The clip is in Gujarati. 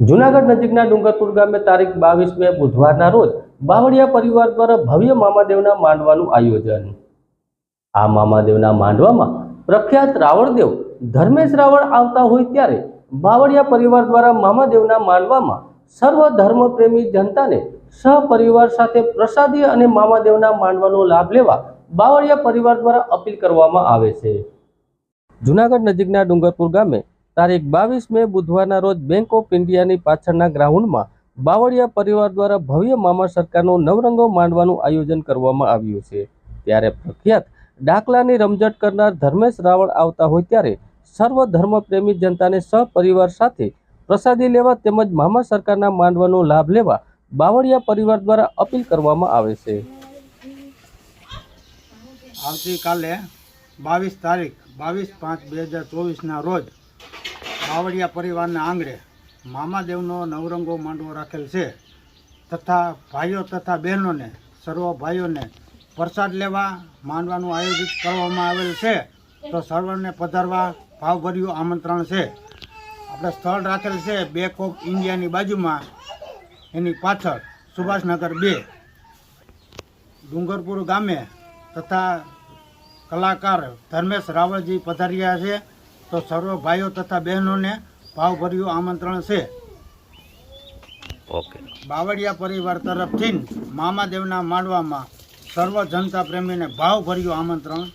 જુનાગઢ નજીકના ડુંગરપુર ગામે તારીખ બાવીસ મે બુધવારના રોજ બાવળિયા પરિવાર દ્વારા ભવ્ય મામાદેવના માંડવાનું આયોજન. આ મામાદેવના માંડવામાં પ્રખ્યાત રાવણદેવ ધર્મેશ રાવળ આવતા હોય ત્યારે બાવળિયા પરિવાર દ્વારા મામાદેવના માંડવામાં સર્વ ધર્મપ્રેમી જનતાને સહપરિવાર સાથે પ્રસાદી અને મામાદેવના માંડવાનો લાભ લેવા બાવળિયા પરિવાર દ્વારા અપીલ કરવામાં આવે છે. જુનાગઢ નજીકના ડુંગરપુર ગામે તારીખ બાવીસ મે બુધવારના રોજ બેંક ઓફ ઇન્ડિયાની પાછળના ગ્રાઉન્ડમાં બાવળિયા પરિવાર દ્વારા ભવ્ય મામા સરકારનો નવરંગો માંડવાનું આયોજન કરવામાં આવ્યું છે. ત્યારે પ્રખ્યાત ડાકલાની રમઝટ કરનાર ધર્મેશ રાવળ આવતા હોય ત્યારે સર્વ ધર્મપ્રેમી જનતાને સહપરિવાર સાથે પ્રસાદી લેવા તેમજ મામા સરકારના માંડવાનો લાભ લેવા બાવળિયા પરિવાર દ્વારા અપીલ કરવામાં આવે છે. આવતીકાલે બાવીસ તારીખ બાવીસ પાંચ બે હજાર ચોવીસના રોજ બાવળિયા પરિવારના આંગણે મામાદેવનો નવરંગો માંડવો રાખેલ છે તથા ભાઈઓ તથા બહેનોને સર્વ ભાઈઓને પ્રસાદ લેવા માંડવાનું આયોજિત કરવામાં આવેલ છે. તો સર્વને પધારવા ભાવભર્યું આમંત્રણ છે. આપણે સ્થળ રાખેલ છે બેંક ઓફ ઇન્ડિયાની બાજુમાં. એની પાછળ સુભાષનગર બે, ડુંગરપુર ગામે તથા કલાકાર ધર્મેશ રાવળજી પધાર્યા છે. તો સર્વ ભાઈઓ તથા બહેનોને ભાવભર્યું આમંત્રણ છે. ઓકે. બાવળિયા પરિવાર તરફથી મામાદેવના માંડવામાં સર્વ જનતા પ્રેમીને ભાવભર્યું આમંત્રણ